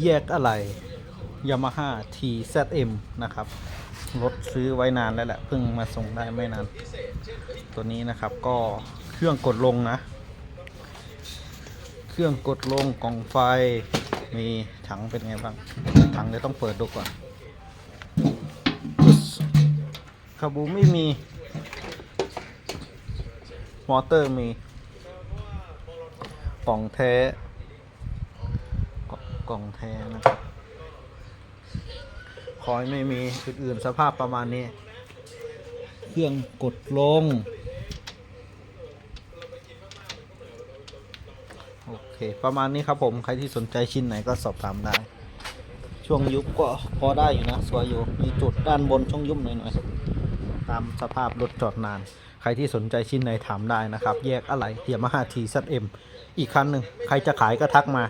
แยกอะไร Yamaha TZM นะครับ รถซื้อไว้นานแล้วแหละ เพิ่งมาส่งได้ไม่นาน ตัวนี้นะครับก็เครื่องกดลงนะ เครื่องกดลงกล่องไฟ มีถังเป็นไงบ้าง ถังเดี๋ยวต้องเปิดดูก่อนคาบูไม่มี มอเตอร์มี กล่องแท้ ล่องแท้นะครับคอยไม่มีอื่นๆสภาพประมาณนี้ เครื่องกดลง โอเค ประมาณนี้ครับผม ใครที่สนใจชิ้นไหนก็สอบถามได้ ช่วงยุบก็พอได้อยู่นะ สวยอยู่ มีจุดด้านบนช่วงยุบหน่อยๆ ตามสภาพรถจอดนาน ใครที่สนใจชิ้นไหนถามได้นะครับ แยกอะไรเฮียมาฮาทีซัดเอ็มอีกคันหนึ่ง ใครจะขายก็ทักมา